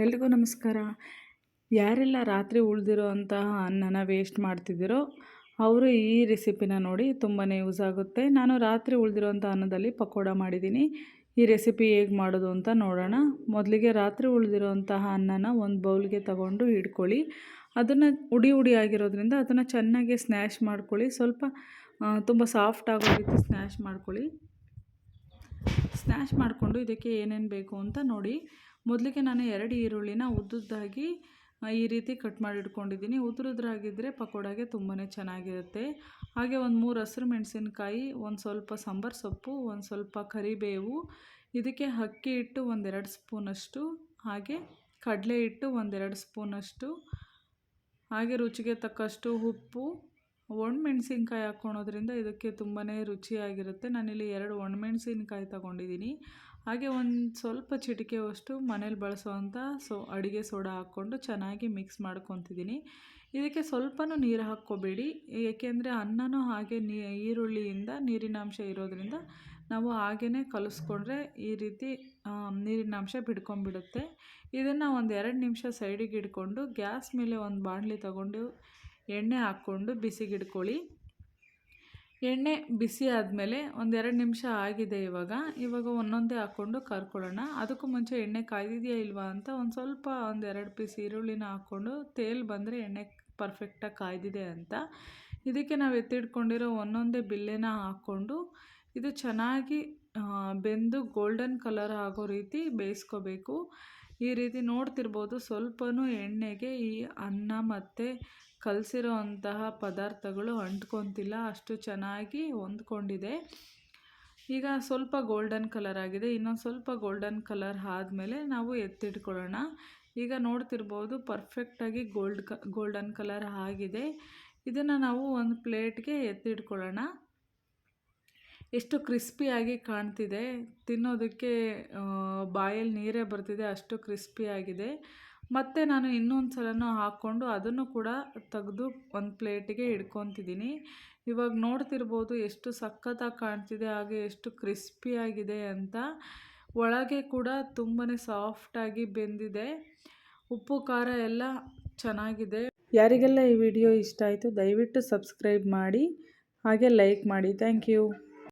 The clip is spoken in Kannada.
ಎಲ್ರಿಗೂ ನಮಸ್ಕಾರ. ಯಾರೆಲ್ಲ ರಾತ್ರಿ ಉಳಿದಿರೋ ಅಂತಹ ಅನ್ನನ ವೇಸ್ಟ್ ಮಾಡ್ತಿದ್ದೀರೋ ಅವರು ಈ ರೆಸಿಪಿನ ನೋಡಿ ತುಂಬಾ ಯೂಸ್ ಆಗುತ್ತೆ. ನಾನು ರಾತ್ರಿ ಉಳಿದಿರೋಂಥ ಅನ್ನದಲ್ಲಿ ಪಕೋಡ ಮಾಡಿದ್ದೀನಿ. ಈ ರೆಸಿಪಿ ಹೇಗೆ ಮಾಡೋದು ಅಂತ ನೋಡೋಣ. ಮೊದಲಿಗೆ ರಾತ್ರಿ ಉಳಿದಿರೋಂತಹ ಅನ್ನನ ಒಂದು ಬೌಲ್ಗೆ ತಗೊಂಡು ಹಿಡ್ಕೊಳ್ಳಿ. ಅದನ್ನು ಉಡಿ ಉಡಿ ಆಗಿರೋದ್ರಿಂದ ಅದನ್ನು ಚೆನ್ನಾಗಿ ಸ್ನ್ಯಾಶ್ ಮಾಡ್ಕೊಳ್ಳಿ. ಸ್ವಲ್ಪ ತುಂಬ ಸಾಫ್ಟ್ ಆಗೋ ರೀತಿ ಸ್ನ್ಯಾಶ್ ಮಾಡ್ಕೊಳ್ಳಿ. ಸ್ನ್ಯಾಶ್ ಮಾಡಿಕೊಂಡು ಇದಕ್ಕೆ ಏನೇನು ಬೇಕು ಅಂತ ನೋಡಿ. ಮೊದಲಿಗೆ ನಾನು ಎರಡು ಈರುಳ್ಳಿನ ಉದ್ದುದ್ದಾಗಿ ಈ ರೀತಿ ಕಟ್ ಮಾಡಿ ಇಟ್ಕೊಂಡಿದ್ದೀನಿ. ಉದ್ರುದ್ರಾಗಿದ್ದರೆ ಪಕೋಡಾಗೆ ತುಂಬಾ ಚೆನ್ನಾಗಿರುತ್ತೆ. ಹಾಗೆ ಒಂದು ಮೂರು ಹಸಿರು ಮೆಣಸಿನ್ಕಾಯಿ, ಒಂದು ಸ್ವಲ್ಪ ಸಾಂಬಾರು ಸೊಪ್ಪು, ಒಂದು ಸ್ವಲ್ಪ ಕರಿಬೇವು, ಇದಕ್ಕೆ ಅಕ್ಕಿ ಹಿಟ್ಟು ಒಂದೆರಡು ಸ್ಪೂನಷ್ಟು, ಹಾಗೆ ಕಡಲೆ ಹಿಟ್ಟು ಒಂದೆರಡು ಸ್ಪೂನಷ್ಟು, ಹಾಗೆ ರುಚಿಗೆ ತಕ್ಕಷ್ಟು ಉಪ್ಪು ಒಣಮೆಣ್ಸಿನ್ಕಾಯಿ ಹಾಕ್ಕೊಳೋದ್ರಿಂದ ಇದಕ್ಕೆ ತುಂಬಾ ರುಚಿಯಾಗಿರುತ್ತೆ. ನಾನಿಲ್ಲಿ ಎರಡು ಒಣಮೆಣಸಿನ್ಕಾಯಿ ತಗೊಂಡಿದ್ದೀನಿ. ಹಾಗೆ ಒಂದು ಸ್ವಲ್ಪ ಚಿಟಿಕೆಯಷ್ಟು ಮನೇಲಿ ಬಳಸುವಂಥ ಸೊ, ಅಡುಗೆ ಸೋಡಾ ಹಾಕ್ಕೊಂಡು ಚೆನ್ನಾಗಿ ಮಿಕ್ಸ್ ಮಾಡ್ಕೊತಿದ್ದೀನಿ. ಇದಕ್ಕೆ ಸ್ವಲ್ಪನೂ ನೀರು ಹಾಕ್ಕೋಬೇಡಿ. ಏಕೆಂದರೆ ಅನ್ನನೂ ಹಾಗೆ ನೀ, ಈರುಳ್ಳಿಯಿಂದ ನೀರಿನಾಂಶ ಇರೋದರಿಂದ ನಾವು ಹಾಗೇ ಕಲಿಸ್ಕೊಂಡ್ರೆ ಈ ರೀತಿ ನೀರಿನಾಂಶ ಬಿಡ್ಕೊಂಬಿಡುತ್ತೆ ಇದನ್ನು ಒಂದು ಎರಡು ನಿಮಿಷ ಸೈಡಿಗೆ ಇಟ್ಕೊಂಡು ಗ್ಯಾಸ್ ಮೇಲೆ ಒಂದು ಬಾಣಲಿ ತಗೊಂಡು ಎಣ್ಣೆ ಹಾಕ್ಕೊಂಡು ಬಿಸಿಗಿಡ್ಕೊಳ್ಳಿ. ಎಣ್ಣೆ ಬಿಸಿ ಆದಮೇಲೆ ಒಂದೆರಡು ನಿಮಿಷ ಆಗಿದೆ ಇವಾಗ. ಇವಾಗ ಒಂದೊಂದೇ ಹಾಕ್ಕೊಂಡು ಕರ್ಕೊಳ್ಳೋಣ. ಅದಕ್ಕೂ ಮುಂಚೆ ಎಣ್ಣೆ ಕಾಯ್ದಿದೆಯಾ ಇಲ್ವಾ ಅಂತ ಒಂದು ಸ್ವಲ್ಪ ಒಂದೆರಡು ಪೀಸ್ ಈರುಳ್ಳಿನ ಹಾಕ್ಕೊಂಡು ತೇಲ್ ಬಂದರೆ ಎಣ್ಣೆ ಪರ್ಫೆಕ್ಟಾಗಿ ಕಾಯ್ದಿದೆ ಅಂತ. ಇದಕ್ಕೆ ನಾವು ಎತ್ತಿಟ್ಕೊಂಡಿರೋ ಒಂದೊಂದೇ ಬಿಲ್ಲೆನ ಹಾಕ್ಕೊಂಡು ಇದು ಚೆನ್ನಾಗಿ ಬೆಂದು ಗೋಲ್ಡನ್ ಕಲರ್ ಆಗೋ ರೀತಿ ಬೇಯಿಸ್ಕೋಬೇಕು. ಈ ರೀತಿ ನೋಡ್ತಿರ್ಬೋದು. ಸ್ವಲ್ಪನೂ ಎಣ್ಣೆಗೆ ಈ ಅನ್ನ ಮತ್ತು ಕಲಸಿರೋ ಅಂತಹ ಪದಾರ್ಥಗಳು ಅಂಟ್ಕೊತಿಲ್ಲ. ಅಷ್ಟು ಚೆನ್ನಾಗಿ ಹೊಂದ್ಕೊಂಡಿದೆ. ಈಗ ಸ್ವಲ್ಪ ಗೋಲ್ಡನ್ ಕಲರ್ ಆಗಿದೆ. ಇನ್ನೊಂದು ಸ್ವಲ್ಪ ಗೋಲ್ಡನ್ ಕಲರ್ ಆದಮೇಲೆ ನಾವು ಎತ್ತಿಟ್ಕೊಳ್ಳೋಣ. ಈಗ ನೋಡ್ತಿರ್ಬೋದು ಪರ್ಫೆಕ್ಟಾಗಿ ಗೋಲ್ಡ್ ಕ ಗೋಲ್ಡನ್ ಕಲರ್ ಆಗಿದೆ. ಇದನ್ನು ನಾವು ಒಂದು ಪ್ಲೇಟ್ಗೆ ಎತ್ತಿಟ್ಕೊಳ್ಳೋಣ. ಎಷ್ಟು ಕ್ರಿಸ್ಪಿಯಾಗಿ ಕಾಣ್ತಿದೆ. ತಿನ್ನೋದಕ್ಕೆ ಬಾಯಲ್ಲಿ ನೀರೇ ಬರ್ತಿದೆ, ಅಷ್ಟು ಕ್ರಿಸ್ಪಿಯಾಗಿದೆ ಮತ್ತು ನಾನು ಇನ್ನೊಂದು ಸಲನೂ ಹಾಕ್ಕೊಂಡು ಅದನ್ನು ಕೂಡ ತೆಗೆದು ಒಂದು ಪ್ಲೇಟಿಗೆ ಇಡ್ಕೊತಿದ್ದೀನಿ. ಇವಾಗ ನೋಡ್ತಿರ್ಬೋದು ಎಷ್ಟು ಸಖತ್ತಾಗಿ ಕಾಣ್ತಿದೆ, ಹಾಗೆ ಎಷ್ಟು ಕ್ರಿಸ್ಪಿಯಾಗಿದೆ ಅಂತ. ಒಳಗೆ ಕೂಡ ತುಂಬಾ ಸಾಫ್ಟಾಗಿ ಬೆಂದಿದೆ. ಉಪ್ಪು, ಖಾರ ಎಲ್ಲ ಚೆನ್ನಾಗಿದೆ. ಯಾರಿಗೆಲ್ಲ ಈ ವಿಡಿಯೋ ಇಷ್ಟ ಆಯಿತು ದಯವಿಟ್ಟು ಸಬ್ಸ್ಕ್ರೈಬ್ ಮಾಡಿ, ಹಾಗೆ ಲೈಕ್ ಮಾಡಿ. Thank you.